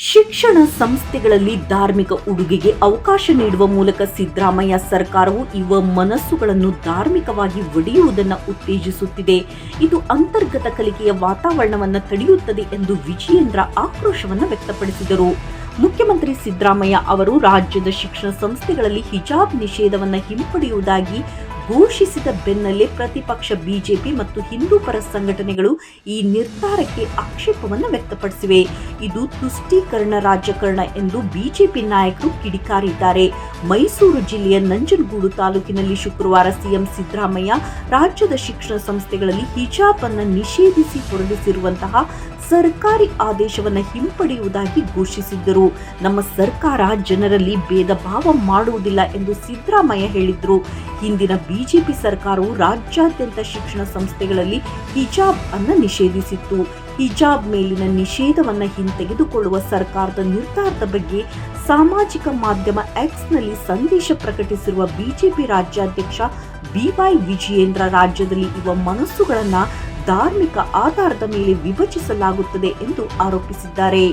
ಶಿಕ್ಷಣ ಸಂಸ್ಥೆಗಳಲ್ಲಿ ಧಾರ್ಮಿಕ ಉಡುಗೆಗೆ ಅವಕಾಶ ನೀಡುವ ಮೂಲಕ ಸಿದ್ದರಾಮಯ್ಯ ಸರ್ಕಾರವು ಯುವ ಮನಸ್ಸುಗಳನ್ನು ಧಾರ್ಮಿಕವಾಗಿ ಒಡೆಯುವುದನ್ನು ಉತ್ತೇಜಿಸುತ್ತಿದೆ. ಇದು ಅಂತರ್ಗತ ಕಲಿಕೆಯ ವಾತಾವರಣವನ್ನು ತಡೆಯುತ್ತದೆ ಎಂದು ವಿಜಯೇಂದ್ರ ಆಕ್ರೋಶವನ್ನು ವ್ಯಕ್ತಪಡಿಸಿದರು. ಮುಖ್ಯಮಂತ್ರಿ ಸಿದ್ದರಾಮಯ್ಯ ಅವರು ರಾಜ್ಯದ ಶಿಕ್ಷಣ ಸಂಸ್ಥೆಗಳಲ್ಲಿ ಹಿಜಾಬ್ ನಿಷೇಧವನ್ನು ಹಿಂಪಡೆಯುವುದಾಗಿ ಘೋಷಿಸಿದ ಬೆನ್ನಲ್ಲೇ ಪ್ರತಿಪಕ್ಷ ಬಿಜೆಪಿ ಮತ್ತು ಹಿಂದೂ ಪರ ಸಂಘಟನೆಗಳು ಈ ನಿರ್ಧಾರಕ್ಕೆ ಆಕ್ಷೇಪವನ್ನು ವ್ಯಕ್ತಪಡಿಸಿವೆ. ಇದು ತುಷ್ಟೀಕರಣ ರಾಜಕಾರಣ ಎಂದು ಬಿಜೆಪಿ ನಾಯಕರು ಕಿಡಿಕಾರಿದ್ದಾರೆ. ಮೈಸೂರು ಜಿಲ್ಲೆಯ ನಂಜನಗೂಡು ತಾಲೂಕಿನಲ್ಲಿ ಶುಕ್ರವಾರ ಸಿಎಂ ಸಿದ್ದರಾಮಯ್ಯ ರಾಜ್ಯದ ಶಿಕ್ಷಣ ಸಂಸ್ಥೆಗಳಲ್ಲಿ ಹಿಜಾಬ್ ಅನ್ನು ನಿಷೇಧಿಸಿ ಹೊರಡಿಸಿರುವಂತಹ ಸರ್ಕಾರಿ ಆದೇಶವನ್ನು ಹಿಂಪಡೆಯುವುದಾಗಿ ಘೋಷಿಸಿದ್ದರು. ನಮ್ಮ ಸರ್ಕಾರ ಜನರಲ್ಲಿ ಭೇದ ಭಾವ ಮಾಡುವುದಿಲ್ಲ ಎಂದು ಸಿದ್ದರಾಮಯ್ಯ ಹೇಳಿದ್ರು. ಹಿಂದಿನ ಬಿಜೆಪಿ ಸರ್ಕಾರವು ರಾಜ್ಯಾದ್ಯಂತ ಶಿಕ್ಷಣ ಸಂಸ್ಥೆಗಳಲ್ಲಿ ಹಿಜಾಬ್ ಅನ್ನು ನಿಷೇಧಿಸಿತ್ತು. ಹಿಜಾಬ್ ಮೇಲಿನ ನಿಷೇಧವನ್ನು ಹಿಂತೆಗೆದುಕೊಳ್ಳುವ ಸರ್ಕಾರದ ನಿರ್ಧಾರದ ಬಗ್ಗೆ ಸಾಮಾಜಿಕ ಮಾಧ್ಯಮ ಎಕ್ಸ್ನಲ್ಲಿ ಸಂದೇಶ ಪ್ರಕಟಿಸಿರುವ ಬಿಜೆಪಿ ರಾಜ್ಯಾಧ್ಯಕ್ಷ ಬಿವೈ ವಿಜಯೇಂದ್ರ ರಾಜ್ಯದಲ್ಲಿ ಇರುವ ಮನಸ್ಸುಗಳನ್ನು ಧಾರ್ಮಿಕ ಆಧಾರದ ಮೇಲೆ ವಿಭಜಿಸಲಾಗುತ್ತದೆ ಎಂದು ಆರೋಪಿಸಿದ್ದಾರೆ.